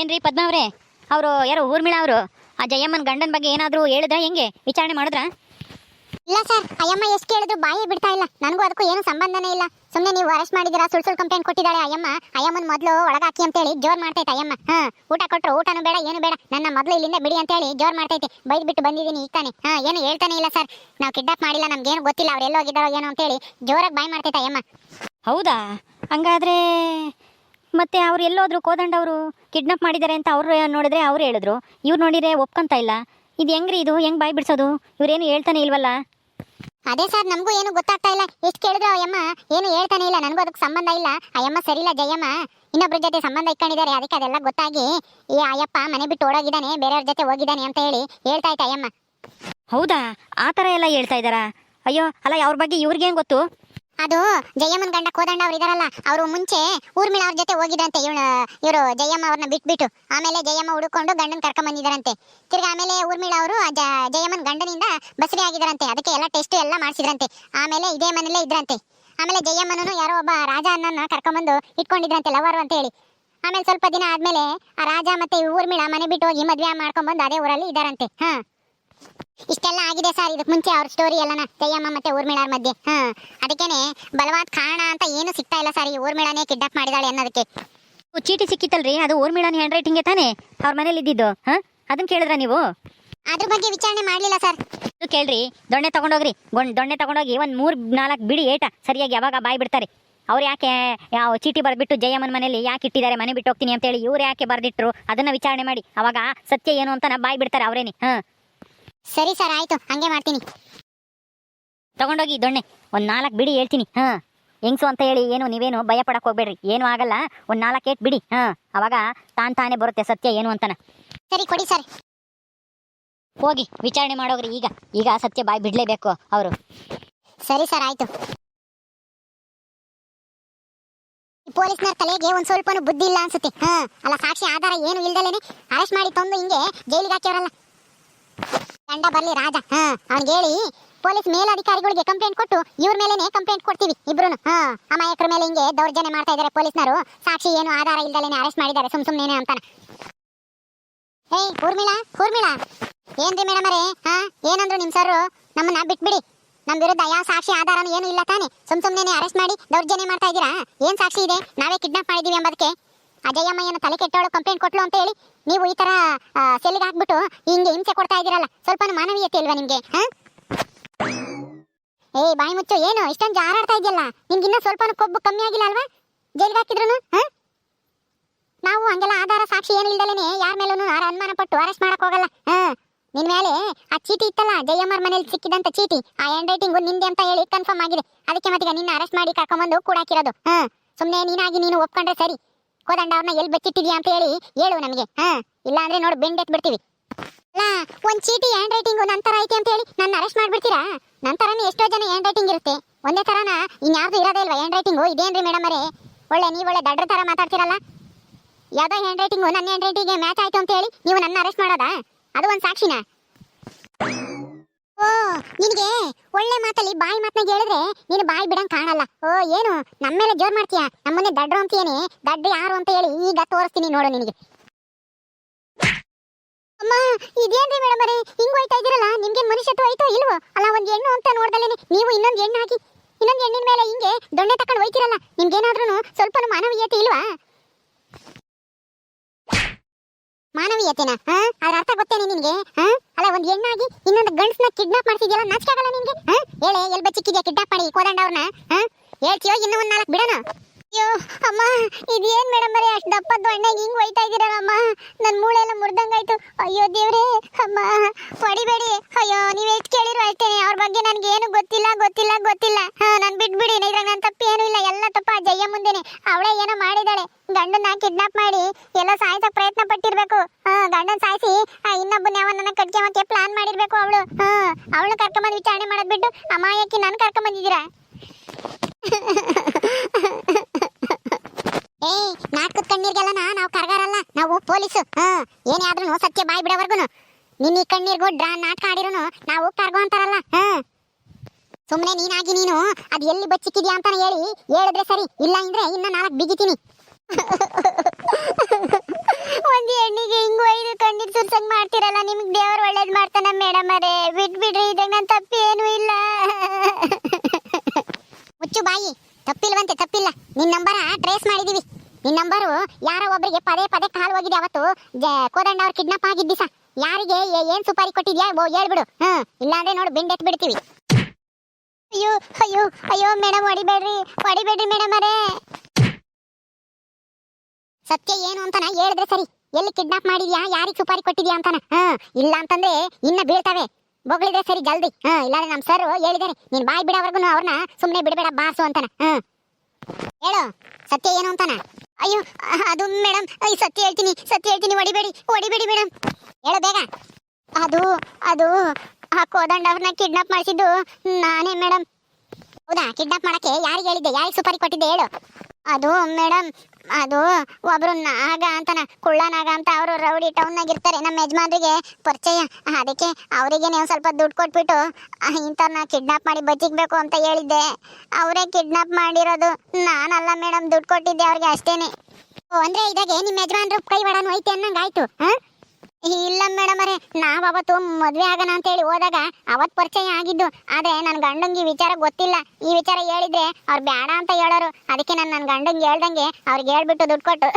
ಏನ್ರಿ ಪದ್ಮ ಅವರೇ? ಅವರು ಯಾರು ಊರ್ಮಿಳ ಅವರು? ಆ ಜಯಮ್ಮನ ಗಂಡನ ಬಗ್ಗೆ ಏನಾದರೂ ಹೇಳಿದ್ರ ಹೆಂಗೆ? ವಿಚಾರಣೆ ಮಾಡಿದ್ರ? ಇಲ್ಲ ಸರ್ ಅಯ್ಯಮ್ಮ ಎಷ್ಟು ಕೇಳಿದ್ರು ಬಾಯಿ ಬಿಡ್ತಾ ಇಲ್ಲ. ನನಗೂ ಅದಕ್ಕೂ ಏನು ಸಂಬಂಧನೇ ಇಲ್ಲ. ಸುಮ್ಮನೆ ನೀವು ಅರೆಸ್ಟ್ ಮಾಡಿದಿರಾ ಸುಳ್ಳು ಸುಳ್ಳು ಕಂಪ್ಲೇಂಟ್ ಕೊಟ್ಟಿದ್ದಾಳೆ ಅಯ್ಯಮ್ಮ. ಅಯ್ಯಮ್ಮನ ಮೊದಲು ಒಳಗಾಕಿ ಅಂತೇಳಿ ಜೋರ್ ಮಾಡ್ತೈತೆ ಅಯ್ಯಮ್ಮ. ಹಾ ಊಟ ಕೊಟ್ಟರು ಊಟನೂ ಬೇಡ ಏನು ಬೇಡ. ನನ್ನ ಮೊದಲು ಇಲ್ಲಿಂದ ಬಿಡಿ ಅಂತೇಳಿ ಜೋರ್ ಮಾಡ್ತೈತೆ. ಬೈದು ಬಿಟ್ಟು ಬಂದಿದ್ದೀನಿ ಈಗ ತಾನೆ. ಹಾ ಏನು ಹೇಳ್ತಾನೆ ಇಲ್ಲ ಸರ್. ನಾವು ಕಿಡ್ನಾಪ್ ಮಾಡಿಲ್ಲ ನಮ್ಗೇನು ಗೊತ್ತಿಲ್ಲ ಅವ್ರು ಎಲ್ಲೋಗಿದ್ದಾರೋ ಏನೋ ಅಂತೇಳಿ ಜೋರಾಗಿ ಬಾಯ್ ಮಾಡ್ತೈತೆ ಅಯ್ಯಮ್ಮ. ಹೌದಾ? ಹಂಗಾದ್ರೆ ಮತ್ತೆ ಅವ್ರು ಎಲ್ಲೋದ್ರು ಕೋದಂಡವರು ಕಿಡ್ನಾಪ್ ಮಾಡಿದ್ದಾರೆ ಅಂತ ಅವ್ರು ನೋಡಿದ್ರೆ ಅವ್ರು ಹೇಳಿದ್ರು. ಇವ್ರು ನೋಡಿದ್ರೆ ಒಪ್ಕೊಂತ ಇಲ್ಲ. ಇದು ಹೆಂಗ್ರಿ ಇದು? ಹೆಂಗ್ ಬಾಯ್ ಬಿಡ್ಸೋದು? ಇವ್ರೇನು ಹೇಳ್ತಾನೆ ಇಲ್ವಲ್ಲ? ಅದೇ ಸರ್ ನಮಗೂ ಏನು ಗೊತ್ತಾಗ್ತಾ ಇಲ್ಲ. ಎಷ್ಟು ಕೇಳಿದ್ರು ಅಯ್ಯಮ್ಮ ಏನು ಹೇಳ್ತಾನೆ ಇಲ್ಲ. ನನಗೂ ಅದಕ್ಕೆ ಸಂಬಂಧ ಇಲ್ಲ. ಅಯ್ಯಮ್ಮ ಸರಿ ಇಲ್ಲ ಜಯಮ್ಮ. ಇನ್ನೊಬ್ರ ಜೊತೆ ಸಂಬಂಧ ಇಟ್ಕೊಂಡಿದ್ದಾರೆ. ಅದಕ್ಕೆ ಅದೆಲ್ಲ ಗೊತ್ತಾಗಿ ಈ ಅಯ್ಯಪ್ಪ ಮನೆ ಬಿಟ್ಟು ಓಡೋಗಿದ್ದಾನೆ ಬೇರೆಯವ್ರ ಜೊತೆ ಹೋಗಿದ್ದಾನೆ ಅಂತ ಹೇಳಿ ಹೇಳ್ತಾ ಇತ್ತು ಅಯ್ಯಮ್ಮ. ಹೌದಾ? ಆ ಥರ ಎಲ್ಲ ಹೇಳ್ತಾ ಇದ್ದಾರಾ? ಅಯ್ಯೋ ಅಲ್ಲ ಅವ್ರ ಬಗ್ಗೆ ಇವ್ರಿಗೇನು ಗೊತ್ತು? ಅದು ಜಯಮ್ಮನ್ ಗಂಡ ಕೋದಂಡ ಅವ್ರು ಇದಾರಲ್ಲ, ಅವರು ಮುಂಚೆ ಊರ್ಮಿಳ ಅವ್ರ ಜೊತೆ ಹೋಗಿದ್ರಂತೆ ಇವ್ ಇವರು ಜಯಮ್ಮ ಅವ್ರನ್ನ ಬಿಟ್ಬಿಟ್ಟು. ಆಮೇಲೆ ಜಯಮ್ಮ ಹುಡುಕೊಂಡು ಗಂಡನ್ ಕರ್ಕೊಂಡ್ ಬಂದಿದಾರಂತೆ. ತಿರ್ಗಿ ಆಮೇಲೆ ಊರ್ಮಿಳ ಅವರು ಜಯಮ್ಮನ್ ಗಂಡನಿಂದ ಬಸರಿ ಆಗಿದ್ರಂತೆ. ಅದಕ್ಕೆ ಎಲ್ಲ ಟೆಸ್ಟ್ ಎಲ್ಲ ಮಾಡಿಸಿದ್ರಂತೆ. ಆಮೇಲೆ ಇದೇ ಮನೇಲೇ ಇದ್ರಂತೆ. ಆಮೇಲೆ ಜಯಮ್ಮನೂ ಯಾರೋ ಒಬ್ಬ ರಾಜ ಅನ್ನನ್ನ ಕರ್ಕೊಂಡ್ಬಂದು ಇಟ್ಕೊಂಡಿದ್ರಂತೆ ಲವರು ಅಂತ ಹೇಳಿ. ಆಮೇಲೆ ಸ್ವಲ್ಪ ದಿನ ಆದ್ಮೇಲೆ ಆ ರಾಜ ಮತ್ತೆ ಊರ್ಮಿಳ ಮನೆ ಬಿಟ್ಟು ಹೋಗಿ ಮದ್ವೆ ಮಾಡ್ಕೊಂಡ್ಬಂದು ಅದೇ ಊರಲ್ಲಿ ಇದಾರಂತೆ. ಹಾ. ಇಷ್ಟೆಲ್ಲ ಆಗಿದೆ ಸರ್. ಇದಕ್ಕೆ ಮುಂಚೆ ಅವ್ರ ಸ್ಟೋರಿ ಎಲ್ಲನ ಜಯಮ್ಮ ಮತ್ತೆ ಊರ್ಮಿಳಾರ್ ಮಧ್ಯೆ. ಹಾ. ಅದಕ್ಕೇನೆ ಬಲವಾದ ಕಾರಣ ಅಂತ ಏನು ಸಿಗ್ತಾ ಇಲ್ಲ ಸರ್ ಈ ಊರ್ಮಿಳಾನೇ ಕಿಡ್ನಾಪ್ ಮಾಡಿದಾಳೆ ಅನ್ನೋದಕ್ಕೆ. ಚೀಟಿ ಸಿಕ್ಕಿತ್ತಲ್ರಿ? ಅದು ಊರ್ಮಿಳಾನ ಹ್ಯಾಂಡ್ ರೈಟಿಂಗ್ ತಾನೇ? ಅವ್ರ ಮನೇಲಿ ಇದ್ದಿದ್ದು. ಹಾ? ಅದನ್ನ ಕೇಳಿದ್ರ ನೀವು? ಅದ್ರ ಬಗ್ಗೆ ವಿಚಾರಣೆ ಮಾಡ್ಲಿಲ್ಲ ಸರ್. ಇದು ಕೇಳ್ರಿ ದೊಣ್ಣೆ ತಗೊಂಡೋಗ್ರಿ. ಗೊಂಡ್ ದೊಣ್ಣೆ ತಗೊಂಡೋಗಿ ಒಂದ್ ಮೂರು ನಾಲ್ಕು ಬಿಡಿ ಏಟ ಸರಿಯಾಗಿ ಯಾವಾಗ ಬಾಯ್ ಬಿಡ್ತಾರೆ. ಅವ್ರು ಯಾಕೆ ಯಾವ ಚೀಟಿ ಬರೆದ್ಬಿಟ್ಟು ಜಯಮ್ಮನ ಮನೇಲಿ ಯಾಕೆ ಇಟ್ಟಿದ್ದಾರೆ ಮನೆ ಬಿಟ್ಟು ಹೋಗ್ತೀನಿ ಅಂತೇಳಿ ಇವ್ರು ಯಾಕೆ ಬರೆದಿಟ್ರು? ಅದನ್ನ ವಿಚಾರಣೆ ಮಾಡಿ. ಅವಾಗ ಸತ್ಯ ಏನು ಅಂತ ನಾ ಬಾಯ್ ಬಿಡ್ತಾರೆ ಅವರೇನೆ. ಹಾಂ. ಸರಿ ಸರ್ ಆಯ್ತು. ಹಂಗೆ ಮಾಡ್ತೀನಿ. ತಗೊಂಡೋಗಿ ದೊಣ್ಣೆ. ಒಂದ್ ನಾಲ್ಕು ಬಿಡಿ ಹೇಳ್ತೀನಿ. ಹಾ. ಹೆಂಗ್ಸು ಅಂತ ಹೇಳಿ ಏನು ನೀವೇನು ಭಯ ಪಡಕ್ ಹೋಗ್ಬೇಡ್ರಿ. ಏನು ಆಗಲ್ಲ. ಒಂದ್ ನಾಲ್ಕು ಏಟ್ ಬಿಡಿ. ಹಾ. ಅವಾಗ ತಾನ್ ತಾನೇ ಬರುತ್ತೆ ಸತ್ಯ ಏನು ಅಂತನ. ಸರಿ ಕೊಡಿ ಸರ್. ಹೋಗಿ. ವಿಚಾರಣೆ ಮಾಡೋಗ್ರಿ ಈಗ. ಈಗ ಸತ್ಯ ಬಾಯ್ ಬಿಡ್ಲೇಬೇಕು ಅವರು. ಸರಿ ಸರ್ ಆಯ್ತು. ಈ ಪೊಲೀಸ್ನರ್ ತಲೆಗೆ ಒಂದ್ ಸ್ವಲ್ಪನೂ ಬುದ್ಧಿ ಇಲ್ಲ ಅನ್ಸುತ್ತೆ. ಹಾ. ಅಲ್ಲ ಸಾಕ್ಷಿ ಆಧಾರ ಏನು ಇಲ್ದಲೇನೆ ಅರೆಸ್ಟ್ ಮಾಡಿ ತಂದು ಹಿಂಗೆ ಜೈಲಿಗೆ ಹಾಕ್ಯವರಲ್ಲ. ಗಂಡ ಬರ್ಲಿ ರಾಜ. ಹಾ ಅವ್ನಿಗೆ ಹೇಳಿ, ಪೊಲೀಸ್ ಮೇಲಧಿಕಾರಿಗಳಿಗೆ ಕಂಪ್ಲೇಂಟ್ ಕೊಟ್ಟು ಇವ್ರ ಮೇಲೆನೆ ಕಂಪ್ಲೇಂಟ್ ಕೊಡ್ತೀವಿ ಇಬ್ರು ಅಮಾಯಕರ ಮೇಲೆ ಹಿಂಗೆ ದೌರ್ಜನ್ಯ ಮಾಡ್ತಾ ಇದ್ದಾರೆ ಪೊಲೀಸ್ನವರು. ಸಾಕ್ಷಿ ಏನು ಆಧಾರ ಇಲ್ದಲೇನೆ ಅರೆಸ್ಟ್ ಮಾಡಿದ್ದಾರೆ, ಸುಮ್ ಸುಮ್ನೆ ಅಂತಾನೆ. ಏಯ್, ಊರ್ಮಿಳಾ ಊರ್ಮಿಳಾ. ಏನ್ರಿ ಮೇಡಮ್ ಅರೇ ಹಾ, ಏನಂದ್ರು ನಿಮ್ ಸರ್ ನಮ್ಮನ್ನ ಬಿಟ್ಬಿಡಿ. ನಮ್ ವಿರುದ್ಧ ಯಾವ ಸಾಕ್ಷಿ ಆಧಾರನೂ ಏನು ಇಲ್ಲ ತಾನೆ. ಸುಮ್ ಸುಮ್ನೆ ಅರೆಸ್ಟ್ ಮಾಡಿ ದೌರ್ಜನ್ಯ ಮಾಡ್ತಾ ಇದೀರಾ ಏನ್ ಸಾಕ್ಷಿ ಇದೆ? ನಾವೇ ಕಿಡ್ನಾಪ್ ಮಾಡಿದೀವಿ ಎಂಬದಕ್ಕೆ ಅಜಯಮ್ಮಯ್ಯನ ತಲೆ ಕೆಟ್ಟವಳು ಕಂಪ್ಲೇಂಟ್ ಕೊಟ್ಲು ಅಂತ ಹೇಳಿ ನೀವು ಈ ತರ ಸೆಲ್ಗೆ ಹಾಕ್ಬಿಟ್ಟು ಹಿಂಗೆ ಹಿಂಸೆ ಕೊಡ್ತಾ ಇದ್ದೀರಲ್ಲ ಸ್ವಲ್ಪ ಮಾನವೀಯತೆ ಇಲ್ವಾ ನಿಮ್ಗೆ ಏಯ್, ಬಾಯಿ ಮುಚ್ಚು, ಏನು, ಇಷ್ಟೊಂದು ಜಾರಾಡ್ತಾ ಇದೆಯಲ್ಲ ನಿಮ್ಗೆ ಇನ್ನೂ ಸ್ವಲ್ಪ ಕೊಬ್ಬು ಕಮ್ಮಿ ಆಗಿಲ್ಲ ಅಲ್ವಾ? ಜೈಲ್ಗೆ ಹಾಕಿದ್ರು ನಾವು ಹಂಗೆಲ್ಲ ಆಧಾರ, ಸಾಕ್ಷಿ ಏನು ಇಲ್ದಲೇನೆ ಯಾರ ಮೇಲೂ ಅನುಮಾನ ಪಟ್ಟು ಅರೆಸ್ಟ್ ಮಾಡಕ್ ಹೋಗಲ್ಲ, ಹಾ? ನಿನ್ ಮೇಲೆ ಆ ಚೀಟಿ ಇತ್ತಲ್ಲ ಜಯಮ್ಮರ್ ಮನೇಲಿ ಸಿಕ್ಕಿದಂತ ಚೀಟಿ, ಆ ಹ್ಯಾಂಡ್ ರೈಟಿಂಗು ನಿಂದೆ ಅಂತ ಹೇಳಿ ಕನ್ಫರ್ಮ್ ಆಗಿದೆ. ಅದಕ್ಕೆ ಮತ್ತೀಗ ನಿನ್ನ ಅರೆಸ್ಟ್ ಮಾಡಿ ಕರ್ಕೊಂಬಂದು ಕೂಡಾಕಿರೋದು, ಹಾ? ಸುಮ್ನೆ ನೀನಾಗಿ ನೀನು ಒಪ್ಕೊಂಡ್ರೆ ಸರಿ ಕೋದಂಡ ಅವ್ರನ್ನ ಎಲ್ಲಿ ಬಚ್ಚಿಟ್ಟಿದ್ಯಾ ಅಂತ ಹೇಳಿ ಹೇಳು ನಮಗೆ, ಹಾ? ಇಲ್ಲ ಅಂದ್ರೆ ನೋಡು ಬೆಂಡೆತ್ ಬಿಡ್ತೀವಿ. ಅಲ್ಲ, ಒಂದ್ ಚೀಟಿ ಹ್ಯಾಂಡ್ ರೈಟಿಂಗ್ ನಂತರ ಐತೆ ಅಂತ ಹೇಳಿ ನನ್ನ ಅರೆಸ್ಟ್ ಮಾಡ್ಬಿಡ್ತೀರಾ? ನಂತರನೇ ಎಷ್ಟೋ ಜನ ಹ್ಯಾಂಡ್ ರೈಟಿಂಗ್ ಇರುತ್ತೆ. ಒಂದೇ ತರನ ಇನ್ಯಾರ್ದು ಇರೋದೇ ಇಲ್ವಾ ಹ್ಯಾಂಡ್ ರೈಟಿಂಗು ಇದೇನ್ರಿ ಮೇಡಮ್ ಅರೇ ಒಳ್ಳೆ ನೀವು ಒಳ್ಳೆ ದಡ್ರ ತರ ಮಾತಾಡ್ತಿರಲ್ಲ? ಯಾವ್ದೋ ಹ್ಯಾಂಡ್ ರೈಟಿಂಗು ನನ್ನ ಹ್ಯಾಂಡ್ ರೈಟಿಂಗ್ ಮ್ಯಾಚ್ ಆಯ್ತು ಅಂತ ಹೇಳಿ ನೀವು ನನ್ನ ಅರೆಸ್ಟ್ ಮಾಡೋದಾ? ಅದು ಒಂದು ಸಾಕ್ಷಿನಾ? ಓ, ನಿನಗೆ ಒಳ್ಳೆ ಮಾತಲ್ಲಿ ಬಾಯಿ ಮಾತನಾಗ ಹೇಳಿದ್ರೆ ನೀನು ಬಾಯಿ ಬಿಡಂಗ್ ಕಾಣಲ್ಲ. ಓ, ಏನು? ನಮ್ಮ ಮೇಲೆ ಜೋರ್ ಮಾಡ್ತೀಯ? ನಮ್ಮನ್ನೇ ದಡ್ರು ಅಂತೀಯೇನೆ? ದಡ್ಡ ಯಾರು ಅಂತ ಹೇಳಿ ಈಗ ತೋರಿಸ್ತೀನಿ ನೋಡು ನಿನಗೆ. ಅಮ್ಮ, ಇದೇನ್ರಿ ಮೇಡಮ್ ಅರೇ ಹಿಂಗ್ ಹೋಯ್ತಾ ಇದೀರಲ್ಲ ನಿಮ್ಗೆ ಮನುಷ್ಯತ್ವ ಐತೋ ಇಲ್ವೋ? ಅಲ್ಲ, ಒಂದ್ ಹೆಣ್ಣು ಅಂತ ನೋಡ್ದಲ್ಲೇನೆ ನೀವು ಇನ್ನೊಂದ್ ಹೆಣ್ಣು ಹಾಕಿ ಇನ್ನೊಂದ್ ಹೆಣ್ಣಿನ ಮೇಲೆ ಹಿಂಗೆ ದೊಣ್ಣೆ ತಕೊಂಡು ಹೋಯ್ತಿರಲ್ಲ ನಿಮ್ಗೇನಾದ್ರೂ ಸ್ವಲ್ಪ ಮಾನವೀಯತೆ ಇಲ್ವಾ? ಮಾನವೀಯತೆನಾ? ಹಾ? ಅದ್ರ ಅರ್ಥ ಗೊತ್ತೇನೆ ನಿನ್ಗೆ, ಹಾ? ಅಲ್ಲ, ಒಂದ್ ಹೆಣ್ಣಾಗಿ ಇನ್ನೊಂದು ಗಂಡ್ಸ್ನ ಕಿಡ್ನಾಪ್ ಮಾಡ್ತಿದ್ಯಲ್ಲ ನಾಚಿಕಾಗಲ್ಲ ನಿನ್ಗೆ? ಹಾ? ಹೇಳೆ ಎಲ್ ಬಚ್ಚಿಕ್ಕಿದ್ಯಾ ಕಿಡ್ನಾಪ್ ಮಾಡಿ, ಕೋದಂಡ ಅವ್ರನ್ನ? ಹೇಳ್ತೀಯೋ, ಇನ್ನೂ ಒಂದ್ ನಾಲ್ಕು ಬಿಡೋಣ? ಅಯ್ಯೋ, ಅಮ್ಮ, ಇದೇನ್ ಮೇಡಮ್ ಬರೀ, ಅಷ್ಟು ದಪ್ಪದ್ದು ಅಣ್ಣಗೆ ಹಿಂಗ್ ಒಯ್ತಾ ಇದ್ದೀರಲ್ಲಮ್ಮ ನನ್ನ ಮೂಳೆ ಎಲ್ಲ ಮುರ್ದಂಗಾಯ್ತು. ಅಯ್ಯೋ ದೇವ್ರೇ, ಅಮ್ಮ, ಹೊಡಿಬೇಡಿ. ಅಯ್ಯೋ, ನೀವ್ ಎಷ್ಟು ಕೇಳಿರೋ ಅಷ್ಟೇನೆ ಅವ್ರ ಬಗ್ಗೆ ನನ್ಗೆ ಏನು ಗೊತ್ತಿಲ್ಲ ಗೊತ್ತಿಲ್ಲ. ಗೊತ್ತಿಲ್ಲ ನಾನ್ ಬಿಟ್ಬಿಡಿ, ಇದ್ರಾಗ ನನ್ ತಪ್ಪೇನು ಇಲ್ಲ. ಎಲ್ಲ ತಪ್ಪ ಜಯ ಜಯ್ಯ ಮುಂದೆನೆ. ಅವಳೇ ಏನೋ ಮಾಡಿದಾಳೆ. ಗಂಡನ್ನ ಕಿಡ್ನಾಪ್ ಮಾಡಿ ಎಲ್ಲ ಸಾಯಿಸಕ್ ಪ್ರಯತ್ನ ಪಟ್ಟಿರ್ಬೇಕು. ಗಂಡನ್ ಸಾಯಿಸಿ ಇನ್ನೊಬ್ಬನ ಯಾವನ್ನ ಕಟ್ಕೊಂಬಕ್ಕೆ ಪ್ಲಾನ್ ಮಾಡಿರ್ಬೇಕು ಅವಳು. ಅವಳು ಕರ್ಕೊಂಬಂದು ವಿಚಾರಣೆ ಬಿಟ್ಟು ನಾನು ನನ್ ಕರ್ಕೊಂಬಂದಿದ್ದೀರಾ? ಕಣ್ಣೀರ್ಗೆಲ್ಲ ನಾವು ಕರ್ಗಾರಲ್ಲ, ನಾವು ಪೊಲೀಸ್. ಏನೇ ಆದ್ರೂ ಸತ್ಯ ಬಾಯ್ ಬಿಡೋವರ್ಗುನು. ನಿನ್ನ ಈ ಕಣ್ಣೀರ್ಗೂ ಡ್ರಾ ನಾಟಕ ಆಡಿರೋನು, ನಾವು ಕರ್ಗೋ ಅಂತಾರಲ್ಲ ಹ. ಸುಮ್ಮನೆ ನೀನಾಗಿ ನೀನು, ಅದು ಎಲ್ಲಿ ಬಚ್ಚಿಕ್ಕಿದ್ಯಾ ಅಂತಾನೆ ಹೇಳಿ, ಹೇಳಿದ್ರೆ ಸರಿ, ಇಲ್ಲ ಅಂದ್ರೆ ಇನ್ನ ನಾಲ್ಕು ಬಿಗಿತೀನಿ. ಒಂದು ಹೆಣ್ಣಿಗೆ ಹಿಂಗು ಐದು ಕಣ್ಣೀರ್ ಸುರ್ಸಂಗ್ ಮಾಡ್ತಿರಲ್ಲ, ನಿಮ್ಗೆ ದೇವ್ರು ಒಳ್ಳೇದ್ ಮಾಡ್ತಾನ ಮೇಡಮ್ ಅರೇ ಬಿಟ್ ಬಿಡ್ರಿ, ಇದಾಗ ನನ್ ಇಲ್ಲ. ಮುಚ್ಚು ಬಾಯಿ, ತಪ್ಪಿಲ್ವಂತೆ, ತಪ್ಪಿಲ್ಲ. ನಿನ್ ನಂಬರ ಟ್ರೇಸ್ ಮಾಡಿದೀವಿ. ಇನ್ನೊಬ್ರಿಗೆ ಪದೇ ಪದೇ ಕಾಲು ಹೋಗಿದೆ ಅವತ್ತು. ಕೋದಂಡ ಅವ್ರ ಕಿಡ್ನಾಪ್ ಆಗಿದ್ದ ಯಾರಿಗೆ ಏನ್ ಸುಪಾರಿ ಕೊಟ್ಟಿದ್ಯಾ? ಓ, ಹೇಳ್ಬಿಡು. ಹ್ಮ್ ಇಲ್ಲಾಂದ್ರೆ ನೋಡು ಬೆಂಡೆತ್ ಬಿಡ್ತೀವಿ ಅಯ್ಯೋ ಅಯ್ಯೋ ಅಯ್ಯೋ ಮೇಡಮ್ ಹೊಡಿಬೇಡ್ರಿ ಹೊಡಿಬೇಡ್ರಿ ಮೇಡಮ್ ಅರೇ ಸತ್ಯ ಏನು ಅಂತಾನ ಹೇಳಿದ್ರೆ ಸರಿ. ಎಲ್ಲಿ ಕಿಡ್ನಾಪ್ ಮಾಡಿದ್ಯಾ? ಯಾರಿಗೆ ಸುಪಾರಿ ಕೊಟ್ಟಿದ್ಯಾ ಅಂತಾನ? ಹ್ಮ್ ಇಲ್ಲ ಅಂತಂದ್ರೆ ಇನ್ನ ಬೀಳ್ತಾವೆ. ಬೊಗಳಿದ್ರೆ ಸರಿ, ಜಲ್ದಿ. ಹಾ ಇಲ್ಲಾಂದ್ರೆ ನಮ್ಮ ಸರ್ ಹೇಳಿದಾರೆ ನೀನ್ ಬಾಯ್ ಬಿಡೋವರೆಗೂ ಅವ್ರನ್ನ ಸುಮ್ನೆ ಬಿಡಬೇಡ ಬಾಸು ಅಂತಾನ. ಹಾ ಹೇಳು, ಸತ್ಯ ಏನು ಅಂತಾನ? ಅಯ್ಯೋ ಅದು ಮೇಡಮ್ ಅಯ್ಯ ಸತ್ಯ ಹೇಳ್ತೀನಿ ಸತ್ಯ ಹೇಳ್ತೀನಿ, ಹೊಡಿಬೇಡಿ ಹೊಡಿಬೇಡಿ ಮೇಡಮ್ ಹೇಳು ಬೇಗ. ಅದು ಅದು, ಆ ಕೋದಂಡ ಅವ್ರನ್ನ ಕಿಡ್ನಾಪ್ ಮಾಡಿಸಿದ್ದು ನಾನೇ ಮೇಡಮ್ ಹೌದಾ ಕಿಡ್ನಾಪ್ ಮಾಡಕ್ಕೆ ಯಾರಿಗೆ ಹೇಳಿದ್ದೆ, ಯಾರಿಗೆ ಸುಪಾರಿ ಕೊಟ್ಟಿದ್ದೆ ಹೇಳು. ಅದು ಮೇಡಮ್ ಅದು, ಒಬ್ರು ನಾಗ ಅಂತಾನ ಕುಳ್ಳ ನಾಗ ಅಂತ ಅವರು ರೌಡಿ ಟೌನ್ನಾಗ ಇರ್ತಾರೆ. ನಮ್ಮ ಯಜಮಾನ್ರಿಗೆ ಪರಿಚಯ. ಅದಕ್ಕೆ ಅವರಿಗೆ ನೀವು ಸ್ವಲ್ಪ ದುಡ್ಡು ಕೊಟ್ಬಿಟ್ಟು ಇಂಥವ್ರನ್ನ ಕಿಡ್ನಾಪ್ ಮಾಡಿ ಬಚ್ಚಿಕ್ಬೇಕು ಅಂತ ಹೇಳಿದ್ದೆ. ಅವರೇ ಕಿಡ್ನಾಪ್ ಮಾಡಿರೋದು ನಾನಲ್ಲ ಮೇಡಮ್ ದುಡ್ಡು ಕೊಟ್ಟಿದ್ದೆ ಅವ್ರಿಗೆ ಅಷ್ಟೇನೆ. ಓ, ಅಂದ್ರೆ ಇದಾಗೆ ನಿಮ್ಮ ಯಜಮಾನ್ರು ಕೈ ಒಡನು ಐತೆ ಅನ್ನಂಗಾಯ್ತು ಹಾ ಇಲ್ಲ ಮೇಡಮ್ ಅರೆ ನಾವ್ ಅವತ್ತು ಮದ್ವೆ ಆಗೋಣ ಅಂತ ಹೇಳಿ ಹೋದಾಗ ಅವತ್ ಪರಿಚಯ ಆಗಿದ್ದು, ಆದ್ರೆ ನನ್ ಗಂಡಂಗೆ ವಿಚಾರ ಗೊತ್ತಿಲ್ಲ. ಈ ವಿಚಾರ ಹೇಳಿದ್ರೆ ಅವ್ರು ಬೇಡ ಅಂತ ಹೇಳೋರು. ಅದಕ್ಕೆ ನಾನು ನನ್ನ ಗಂಡಂಗೆ ಹೇಳ್ದಂಗೆ ಅವ್ರಿಗೆ ಹೇಳ್ಬಿಟ್ಟು ದುಡ್ಡು ಕೊಟ್ಟು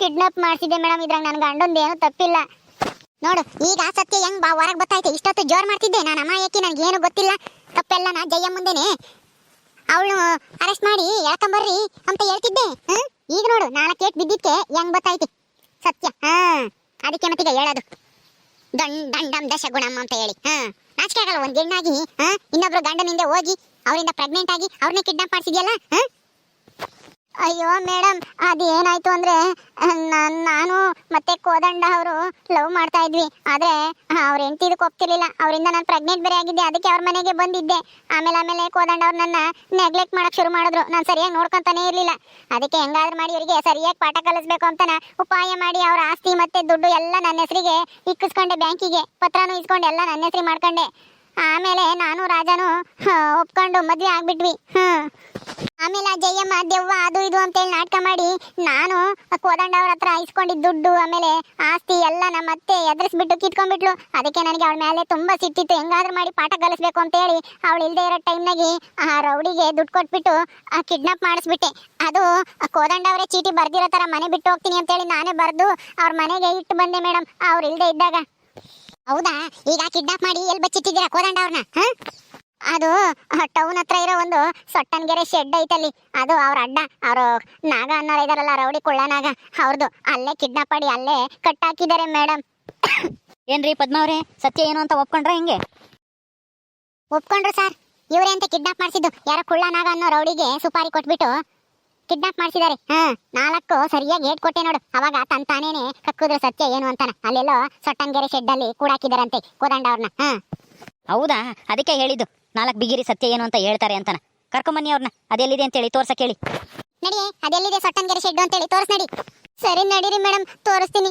ಕಿಡ್ನಾಪ್ ಮಾಡಿಸಿದ್ದೆ ಮೇಡಮ್. ಇದ್ರಾಗ ನನ್ನ ಗಂಡಂದು ಏನು ತಪ್ಪಿಲ್ಲ. ನೋಡು, ಈಗ ಸತ್ಯ ಹೆಂಗ್ ಬಾ ಹೊರಗ್ ಬತ್ತಾಯ್ತು? ಇಷ್ಟೊತ್ತು ಜೋರ್ ಮಾಡ್ತಿದ್ದೆ. ನಾನು ಅಮಾಯಕಿ, ನನಗೆ ಏನು ಗೊತ್ತಿಲ್ಲ. ತಪ್ಪೆಲ್ಲ ನಾ ಜಯ್ಯ ಮುಂದೆನೆ. ಅವಳು ಅರೆಸ್ಟ್ ಮಾಡಿ ಎಳ್ಕೊಂಬರ್ರಿ ಅಂತ ಹೇಳ್ತಿದ್ದೆ? ಈಗ ನೋಡು, ನಾಲ್ಕು ಏಟ್ ಬಿದ್ದಿದ್ಕೆ ಹೆಂಗ್ ಬತ್ತಾಯ್ತಿ? ಸತ್ಯ, ಹಾ. ಅದಕ್ಕೆ ಮತ್ತೀಗ ಹೇಳೋದು. ದಂಡ್ ದಂಡಂ ದಶಗುಣಂ ಅಂತ ಹೇಳಿ. ಹಾ. ನಾಚಿಕೆ ಆಗಲ್ಲ, ಒಂದ್ ಹೆಣ್ಣಾಗಿ ಹಾ? ಇನ್ನೊಬ್ರು ಗಂಡನಿಂದ ಹೋಗಿ, ಅವರಿಂದ ಪ್ರೆಗ್ನೆಂಟ್ ಆಗಿ, ಅವ್ರನ್ನ ಕಿಡ್ನಾಪ್ ಮಾಡಿಸಿದ್ಯಲ್ಲ, ಹಾ? ಅಯ್ಯೋ ಮೇಡಮ್ ಅದು ಏನಾಯ್ತು ಅಂದ್ರೆ ನಾನು ಮತ್ತೆ ಕೋದಂಡ ಅವರು ಲವ್ ಮಾಡ್ತಾ ಇದ್ವಿ. ಆದ್ರೆ ಅವ್ರ ಹೆಂಡತಿ ಇದಕ್ಕೆ ಒಪ್ತಿರ್ಲಿಲ್ಲ. ಅವರಿಂದ ನಾನು ಪ್ರೆಗ್ನೆಂಟ್ ಬೇರೆ ಆಗಿದ್ದೆ. ಅದಕ್ಕೆ ಅವ್ರ ಮನೆಗೆ ಬಂದಿದ್ದೆ. ಆಮೇಲೆ ಆಮೇಲೆ ಕೋದಂಡ ಅವ್ರು ನನ್ನ ನೆಗ್ಲೆಕ್ಟ್ ಮಾಡಕ್ ಶುರು ಮಾಡಿದ್ರು. ನಾನು ಸರಿಯಾಗಿ ನೋಡ್ಕೊಂತಾನೆ ಇರ್ಲಿಲ್ಲ. ಅದಕ್ಕೆ ಹೆಂಗಾದ್ರೂ ಮಾಡಿ ಅವರಿಗೆ ಸರಿಯಾಗಿ ಪಾಠ ಕಲಿಸ್ಬೇಕು ಅಂತ ಉಪಾಯ ಮಾಡಿ ಅವ್ರ ಆಸ್ತಿ ಮತ್ತೆ ದುಡ್ಡು ಎಲ್ಲ ನನ್ನ ಹೆಸರಿಗೆ ಇಕ್ಕಿಸ್ಕೊಂಡೆ ಬ್ಯಾಂಕಿಗೆ. ಪತ್ರನೂ ಇಸ್ಕೊಂಡು, ಎಲ್ಲ ನನ್ನ ಹೆಸರಿ ಮಾಡ್ಕೊಂಡೆ. ಆಮೇಲೆ ನಾನು ರಾಜನು ಒಪ್ಕೊಂಡು ಮದ್ವೆ ಆಗ್ಬಿಟ್ವಿ. ಆಮೇಲೆ ಜಯಮ್ಮ, ದೆವ್ವ, ಅದು ಇದು ಅಂತೇಳಿ ನಾಟಕ ಮಾಡಿ ನಾನು ಕೋದಂಡವ್ರ ಹತ್ರ ಇಸ್ಕೊಂಡಿದ್ದ ದುಡ್ಡು, ಆಮೇಲೆ ಆಸ್ತಿ ಎಲ್ಲ ನಮ್ಮ ಅತ್ತೆ ಎದುರಿಸ್ಬಿಟ್ಟು ಕಿತ್ಕೊಂಡ್ಬಿಟ್ಲು. ಅದಕ್ಕೆ ನನಗೆ ಅವಳ ಮೇಲೆ ತುಂಬ ಸಿಟ್ಟಿತ್ತು. ಹೆಂಗಾದ್ರೂ ಮಾಡಿ ಪಾಠ ಕಲಿಸ್ಬೇಕು ಅಂತೇಳಿ ಅವಳು ಇಲ್ಲದೆ ಇರೋ ಟೈಮ್ನಾಗಿ ಆ ರೌಡಿಗೆ ದುಡ್ಡು ಕೊಟ್ಬಿಟ್ಟು, ಆ ಕಿಡ್ನಾಪ್ ಮಾಡಿಸ್ಬಿಟ್ಟೆ. ಅದು ಆ ಕೋದಂಡ ಅವರೇ ಚೀಟಿ ಬರ್ದಿರೋ ಥರ ಮನೆ ಬಿಟ್ಟು ಹೋಗ್ತೀನಿ ಅಂತೇಳಿ ನಾನೇ ಬರೆದು ಅವ್ರ ಮನೆಗೆ ಇಟ್ಟು ಬಂದೆ ಮೇಡಮ್ ಅವ್ರು ಇಲ್ಲದೆ ಇದ್ದಾಗ ಹೌದಾ? ಈಗ ಕಿಡ್ನಾಪ್ ಮಾಡಿ ಎಲ್ಲಿ ಬಚ್ಚಿಟ್ಟಿದ್ದೀರಾ ಕೋದಂಡ ಅವ್ರನ್ನ ಅದು ಟೌನ್ ಹತ್ರ ಇರೋ ಒಂದು ಸೊಟ್ಟನ್ಗೆರೆ ಶೆಡ್ ಐತಲ್ಲಿ. ಅದು ಅವ್ರ ಅಡ್ಡ ಅವರು ನಾಗ ಅನ್ನೋರು ಇದಾರಲ್ಲ ರೌಡಿ ಕುಳ್ಳನಾಗ. ನಾಗ ಅವ್ರದ್ದು ಅಲ್ಲೇ ಕಿಡ್ನಾಪ್ ಮಾಡಿ ಅಲ್ಲೇ ಕಟ್ಟಾಕಿದ್ದಾರೆ ಮೇಡಮ್ ಏನ್ರಿ ಪದ್ಮ ಅವ್ರೆ? ಸತ್ಯ ಏನು ಅಂತ ಒಪ್ಕೊಂಡ್ರ ಹೆಂಗೆ? ಒಪ್ಕೊಂಡ್ರು ಸರ್ ಇವರೇ ಅಂತ ಕಿಡ್ನಾಪ್ ಮಾಡಿಸಿದ್ದು? ಯಾರೋ ಕುಳ್ಳ ನಾಗ ಅನ್ನೋ ರೌಡಿಗೆ ಸುಪಾರಿ ಕೊಟ್ಬಿಟ್ಟು ಕಿಡ್ನಾಪ್ ಮಾಡಿಸಿದ್ದಾರೆ ಹಾ ನಾಲ್ಕು ಸರಿಯಾಗಿ ಏಟ್ ಕೊಟ್ಟೆ ನೋಡು. ಅವಾಗ ತನ್ ತಾನೇನೆ ಕಕ್ಕುದ್ರು ಸತ್ಯ ಏನು ಅಂತಾನ. ಅಲ್ಲೆಲ್ಲೋ ಸೊಟ್ಟಂಗೇರಿ ಶೆಡ್ ಅಲ್ಲಿ ಕೂಡಾಕಿದಾರಂತೆ ಕೋದಂಡ ಅವ್ರನ್ನ ಹಾ. ಹೌದಾ? ಅದಕ್ಕೆ ಹೇಳಿದ್ದು. ನಾಲ್ಕು ಬಿಗಿರಿ ಸತ್ಯ ಏನು ಅಂತ ಹೇಳ್ತಾರೆ ಅಂತಾನ. ಕರ್ಕೊಂಬನ್ನಿ ಅವ್ರನ್ನ ಅದೆಲ್ಲಿದೆ ಅಂತೇಳಿ ತೋರ್ಸಕ್ ಹೇಳಿ ನಡಿ ಅದೆಲ್ಲಿದೆ ಸೊಟ್ಟಂಗೇರಿ ಶೆಡ್ ಅಂತೇಳಿ ತೋರಿಸ್ ನಡಿ. ಸರಿ ನಡೀರಿ ಮೇಡಮ್ ತೋರಿಸ್ತೀನಿ.